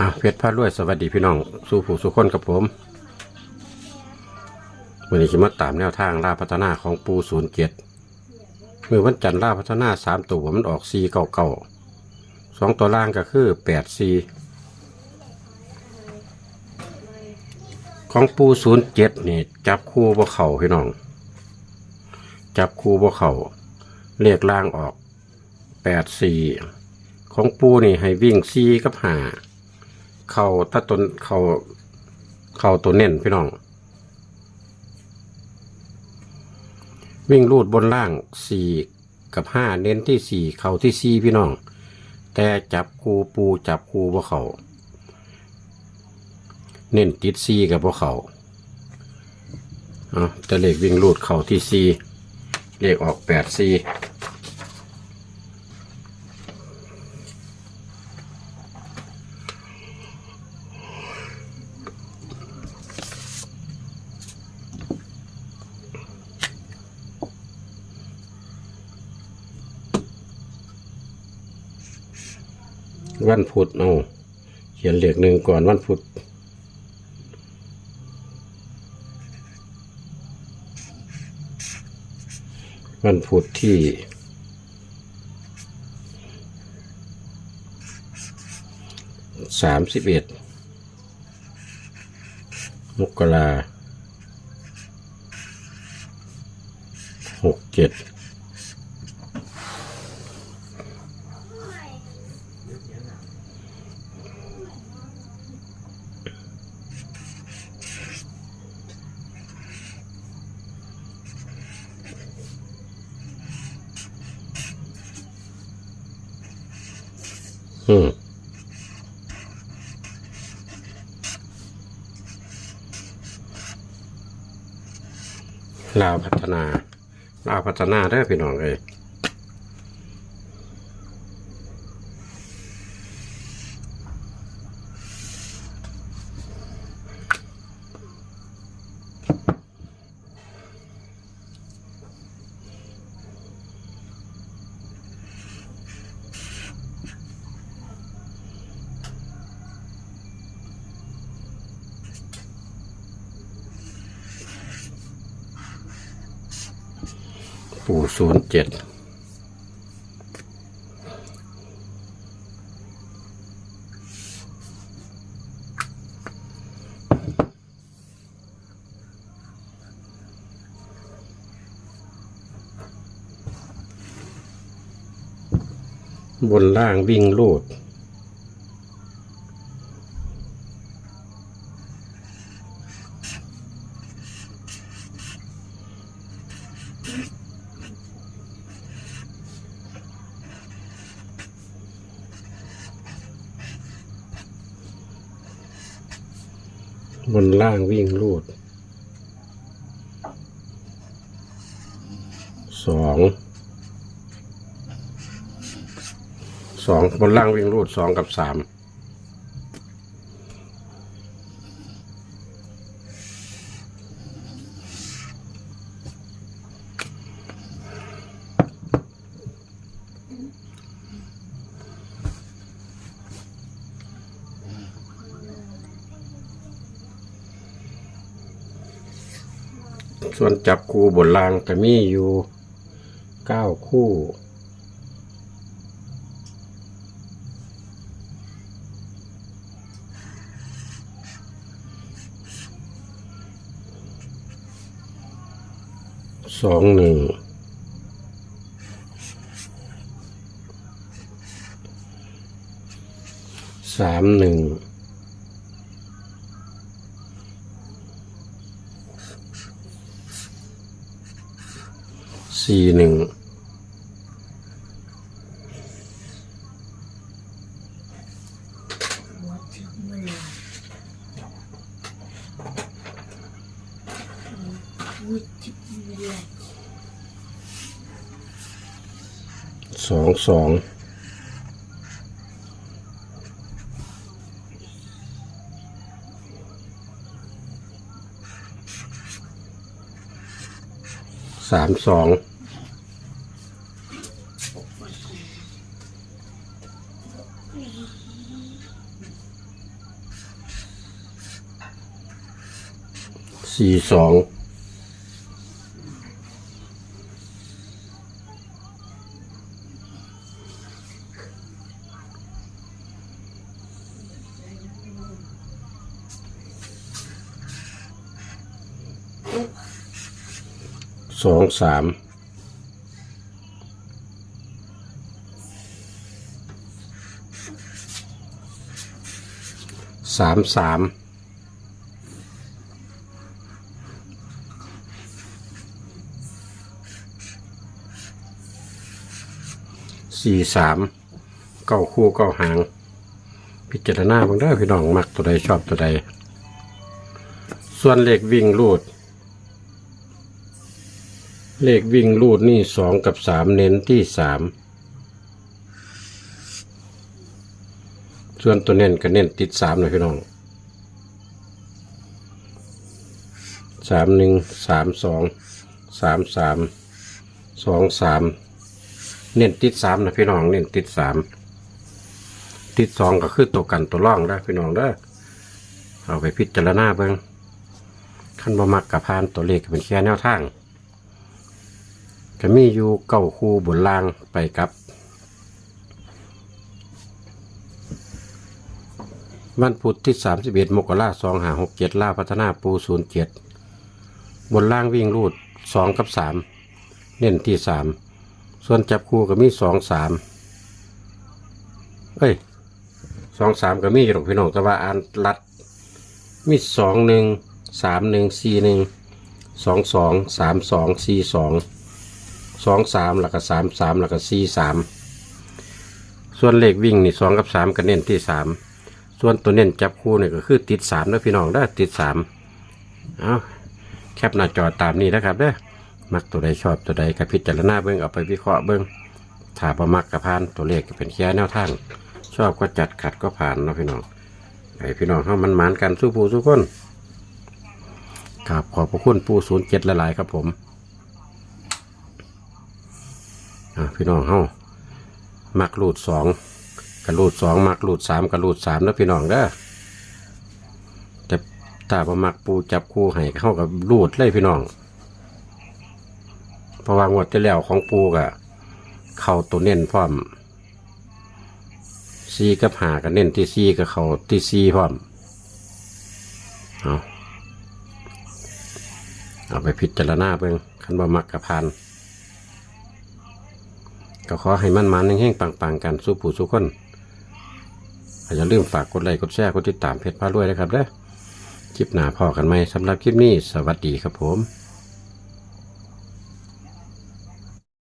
อะเพชรพารวย สวัสดีพี่น้อง สู่ผู้สู่คนกับผมวันนี้คิมาตามแนวทางล่าพัฒนาของปูศูนย์เจ็ดเมื่อวันจันทร์ล่าพัฒนาสามตัวมันออกซีเก่าเก่าสองตัวล่างก็คือแปดซีของปูศูนย์เจ็ดนี่ จับคู่บ่เข่าพี่น้อง จับคู่บ่เข่าเลขล่างออกแปดสี่ของปูนี่ให้วิ่งซีกับหา เข่าถ้าตนเข่าเข่าตัวเน้นพี่น้อง วิ่งรูดบนล่างสี่กับห้าเน้นที่สี่เข่าที่สี่พี่น้อง แต่จับคูปูจับคูบ่เข่าเน้นติดสี่กับบ่เข่าเอแต่เลขวิ่งรูดเข่าที่สี่เลขออกแปดสี่ วันพุธเอาเขียนเลขหนึ่งก่อนวันพุธวันพุธที่สามสิบเอ็ดมกราหกเจ็ด อืมลาวพัฒนาลาวพัฒนาได้อพี่น้องเอ้ย ปู่ศูนย์เจ็ดบนล่างวิ่งลูด บนล่างวิ่งรูดสองสองบนล่างวิ่งรูดสองกับสาม ส่วนจับคู่บนลางก็มีอยู่เก้าคู่ สองหนึ่งสามหนึ่ง สี่หนึ่งสองสอง สามสองสี่สอง สองสามสามสามสี่สามเก้าคู่เก้าหาง พิจารณาเบางได้พี่น้องมักตัวใดชอบตัวใด ส่วนเลขวิ่งรูด เลขวิ่งรูดนี่สองกับสามเน้นที่สามส่วนตัวเน้นก็เน้นติดสามเลยพี่น้องสามหนึ่งสามสองสามสามสองสามเน้นติดสามนะพี่น้องเน้นติดสามติดสองก็คือตัวกันตัวร่องได้พี่น้องได้เอาไปพิจารณาเบิ่งขั้นบ่มักกับพานตัวเลขเป็นแค่แนวทาง ก็มีอยู่เก้าคู่บนล่างไปกับ วันพุธที่สามสิบเอ็ดมกราสองหาหกเจ็ดล่าพัฒนาปูศูนย์เจ็ดบนล่างวิ่งรูดสองกับสามเน้นที่สามส่วนจับคู่ก็มีสองสามเอ้ยสองสามก็มีอยู่หรอกพี่น้องแต่ว่าอ่านรัดมีสองหนึ่งสามหนึ่ง สี่หนึ่งสองสามสองสี่สองสองสามแล้วก็สามสามแล้วก็สี่สามส่วนเลขวิ่งนี่สองกับสามก็เน้นที่สามส่วนตัวเน้นจับคู่นี่ก็คือติดสามนะพี่น้องได้ติดสามเอาแคปหน้าจอตามนี้นะครับเด้อมักตัวใดชอบตัวใดกับพิจารณาเบิ้งเอาไปวิเคราะห์เบิ้งถ้าประมักกับพานตัวเลขก็เป็นแค่แนวทางชอบก็จัดขัดก็ผ่านเนาะพี่น้องไอพี่น้องเขามันหมานกันสู้ผู้สู้คนครับขอบพระคุณปูศูนย์เจ็ดละลายครับผม อะ พี่น้องเฮามักรูดสองกับรูดสองมักรูดสามกับรูดสามนะพี่น้องเด้อแต่ถ้าบมักปูจับคู่ให้เข้ากับรูดเลยพี่น้องเพราะว่างวดที่แล้วของปูกะเข้าตัวเน้นพร้อมซีกับหากับเน้นที่ซีกับเขาที่ซีพร้อมเอาเอาไปพิจารณาเบิ่งคันบ่มักกับพาน ก็ขอให้มันมันแห้งๆปังๆกันสู้ผู้สู้คนอย่าลืมฝากกดไลค์กดแชร์กดติดตามเพจพารวยนะครับเด้อคลิปหน้าพอกันไหมสำหรับคลิปนี้ สวัสดีครับผม